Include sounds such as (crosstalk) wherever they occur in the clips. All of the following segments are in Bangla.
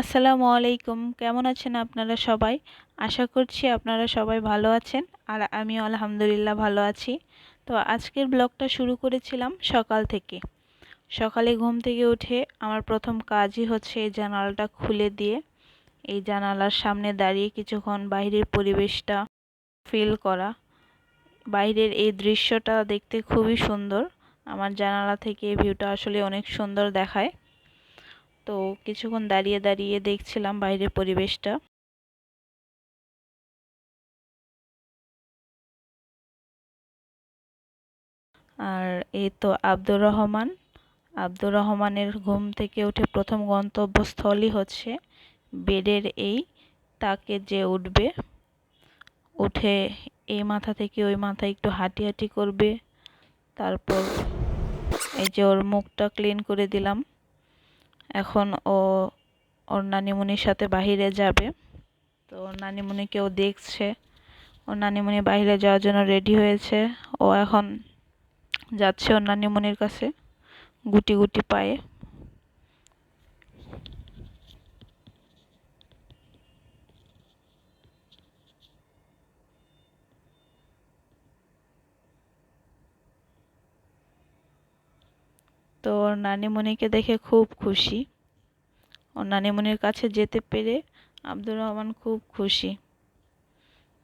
আসসালামু আলাইকুম। কেমন আছেন আপনারা সবাই? আশা করছি আপনারা সবাই ভালো আছেন আর আমিও আলহামদুলিল্লাহ ভালো আছি। তো আজকের ব্লগটা শুরু করেছিলাম সকাল থেকে। সকালে ঘুম থেকে উঠে আমার প্রথম কাজই হচ্ছে এই জানালাটা খুলে দিয়ে, এই জানালার সামনে দাঁড়িয়ে কিছুক্ষণ বাইরের পরিবেশটা ফিল করা। বাইরের এই দৃশ্যটা দেখতে খুবই সুন্দর। আমার জানালা থেকে ভিউটা আসলে অনেক সুন্দর দেখায়। তো কিছুক্ষণ দাঁড়িয়ে দাঁড়িয়ে দেখছিলাম বাইরের পরিবেশটা। আর এই তো আব্দুর রহমান। আব্দুর রহমানের ঘুম থেকে উঠে প্রথম গন্তব্যস্থলই হচ্ছে বেডের এই, তাকে যে উঠবে। উঠে এই মাথা থেকে ওই মাথা একটু হাঁটি হাঁটি করবে। তারপর এই যে ওর মুখটা ক্লিন করে দিলাম। এখন ও, ওর নানিমণির সাথে বাহিরে যাবে। তো ওর নানিমণিকেও দেখছে। ওর নানিমণি বাহিরে যাওয়ার জন্য রেডি হয়েছে। ও এখন যাচ্ছে ওর নানিমণির কাছে গুটি গুটি পায়ে। তো ওর নানিমণিকে দেখে খুব খুশি। ওর নানিমণির কাছে যেতে পেরে আব্দুর রহমান খুব খুশি।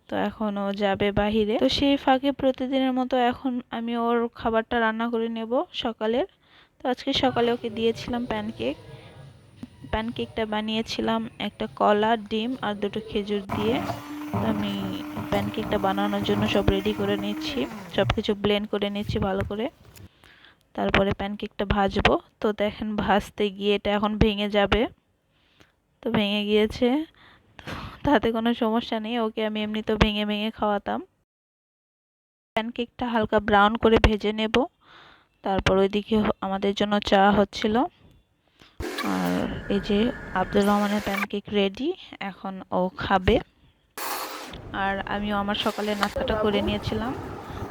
তো এখন ও যাবে বাহিরে। তো সেই ফাঁকে প্রতিদিনের মতো এখন আমি ওর খাবারটা রান্না করে নেব সকালের। তো আজকে সকালে ওকে দিয়েছিলাম প্যানকেক। প্যানকেকটা বানিয়েছিলাম একটা কলা, ডিম আর দুটো খেজুর দিয়ে। তো আমি প্যানকেকটা বানানোর জন্য সব রেডি করে নিচ্ছি। সব কিছু ব্লেন্ড করে নিচ্ছি ভালো করে। তারপরে প্যানকেকটা ভাজবো। তো দেখেন ভাজতে গিয়ে এটা এখন ভেঙে যাবে। তো ভেঙে গিয়েছে। তাতে কোনো সমস্যা নেই, ওকে আমি এমনি তো ভেঙে ভেঙে খাওয়াতাম। প্যানকেকটা হালকা ব্রাউন করে ভেজে নেব। তারপর ওইদিকে আমাদের জন্য চা হচ্ছিল। আর এই যে আব্দুর রহমানের প্যানকেক রেডি এখন ও খাবে। আর আমিও আমার সকালে নাস্তাটা করে নিয়েছিলাম।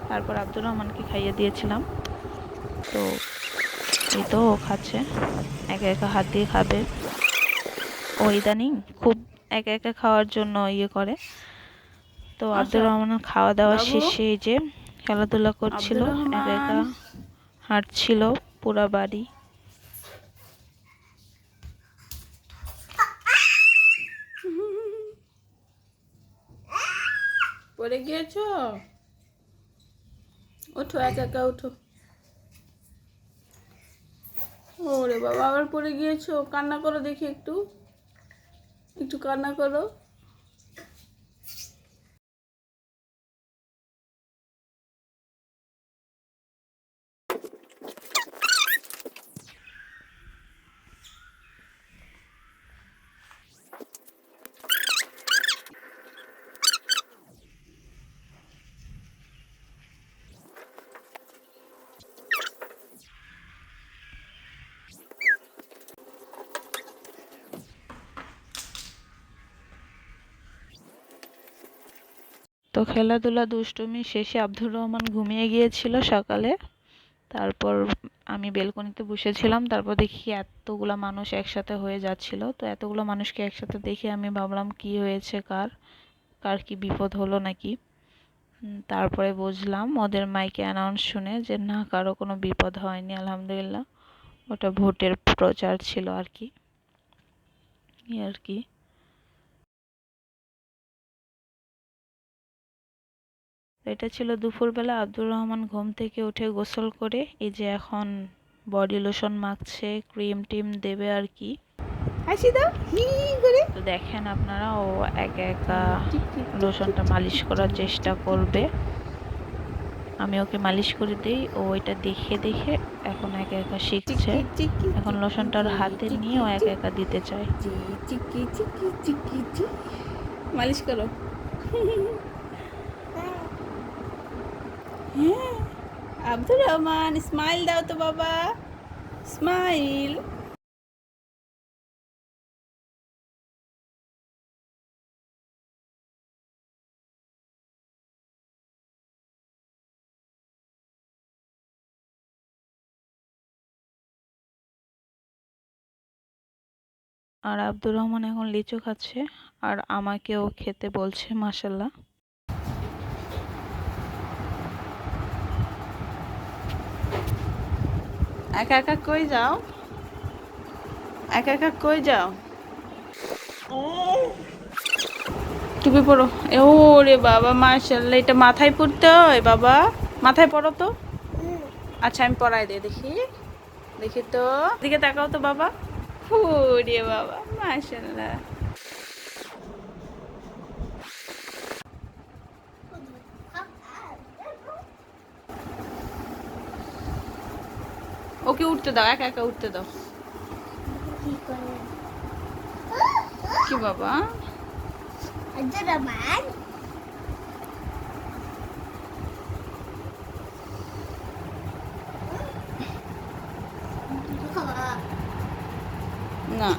তারপর আব্দুর রহমানকে খাইয়ে দিয়েছিলাম। তো এই তো ও খাচ্ছে। একা একা হাত দিয়ে খাবে। ও ইদানিং খুব একা একা খাওয়ার জন্য ইয়ে করে। তো আচ্ছা। আব্দুর রহমানের খাওয়া দাওয়া শেষে এই যে খেলাধুলা করছিল একা একা হাঁটছিল পুরা বাড়ি। পড়ে গিয়েছ? ওঠো একা একা ওঠো ওরে বাবা আবার পড়ে গিয়েছো? কান্না করো দেখি একটু। একটু কান্না করো। তো খেলাধুলা দুষ্টুমি শেষে আব্দুর রহমান ঘুমিয়ে গিয়েছিল সকালে। তারপর আমি বেলকনিতে বসেছিলাম, তারপর দেখি এতগুলো মানুষ একসাথে হয়ে যাচ্ছিল। তো এতগুলো মানুষকে একসাথে দেখে আমি ভাবলাম, কি হয়েছে, কার? কার কি বিপদ হলো নাকি? তারপরে বুঝলাম, ওদের মাইকে অ্যানাউন্স শুনে যে, না, কারও কোনো বিপদ হয়নি, আলহামদুলিল্লাহ। ওটা ভোটের প্রচার ছিল আর কি। আর কি। এটা ছিল দুপুরবেলা আব্দুর রহমান ঘুম থেকে উঠে গোসল করে এই যে এখন বডি লোশন মাখছে ক্রিম টিম দেবে আর কি। তো দেখেন আপনারা ও একা একা লোশনটা মালিশ করার চেষ্টা করবে। আমি ওকে মালিশ করে দিই ও এটা দেখে দেখে এখন একা একা শিখছে। এখন লোশনটা লোশনটার হাতে নিয়ে ও একা একা দিতে চায়। মালিশ করো। (laughs) হ্যাঁ আব্দুর রহমান স্মাইল দাও তো বাবা স্মাইল আর আব্দুর রহমান এখন লিচু খাচ্ছে, আর আমাকেও খেতে বলছে মাসাল্লাহ একা একা কই যাও? একা একা কই যাও? টুপি পরো। এ ওরে বাবা মাশাল্লাহ এটা মাথায় পরতে হয় বাবা। মাথায় পরো তো? আচ্ছা আমি পরাই দিই, দেখি। দেখি তো। দিকে তাকাও তো বাবা। ওরে বাবা মাশাল্লাহ ওকে উঠতে দাও, একা একা উঠতে দাও। কি বাবা? না।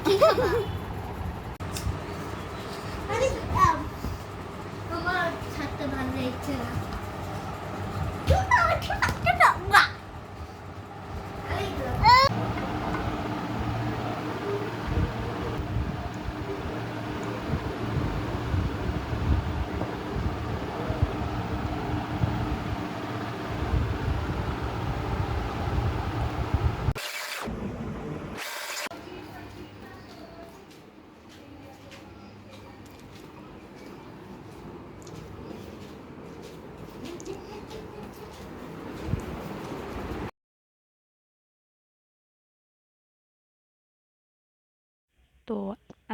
আমার ছাড়তে ভালো লাগছে না। তো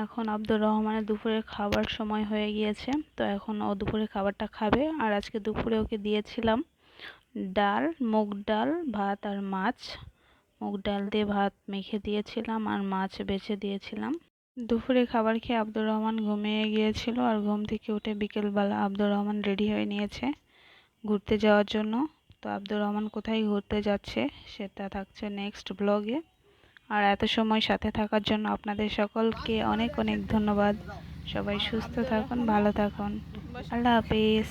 এখন আব্দুর রহমানের দুপুরের খাবার সময় হয়ে গিয়েছে। তো এখন ও দুপুরের খাবারটা খাবে। আর আজকে দুপুরে ওকে দিয়েছিলাম ডাল, মুগ ডাল, ভাত আর মাছ। মুগ ডাল দিয়ে ভাত মেখে দিয়েছিলাম আর মাছ বেছে দিয়েছিলাম। দুপুরে খাবার খেয়ে আব্দুর রহমান ঘুমিয়ে গিয়েছিল আর ঘুম থেকে উঠে বিকেলবেলা আব্দুর রহমান রেডি হয়ে নিয়েছে ঘুরতে যাওয়ার জন্য। তো আব্দুর রহমান কোথায় ঘুরতে যাচ্ছে সেটা থাকছে নেক্সট ব্লগে আর এত সময় সাথে থাকার জন্য আপনাদের সকলকে অনেক অনেক ধন্যবাদ। সবাই সুস্থ থাকুন, ভালো থাকুন। আল্লাহ হাফিজ।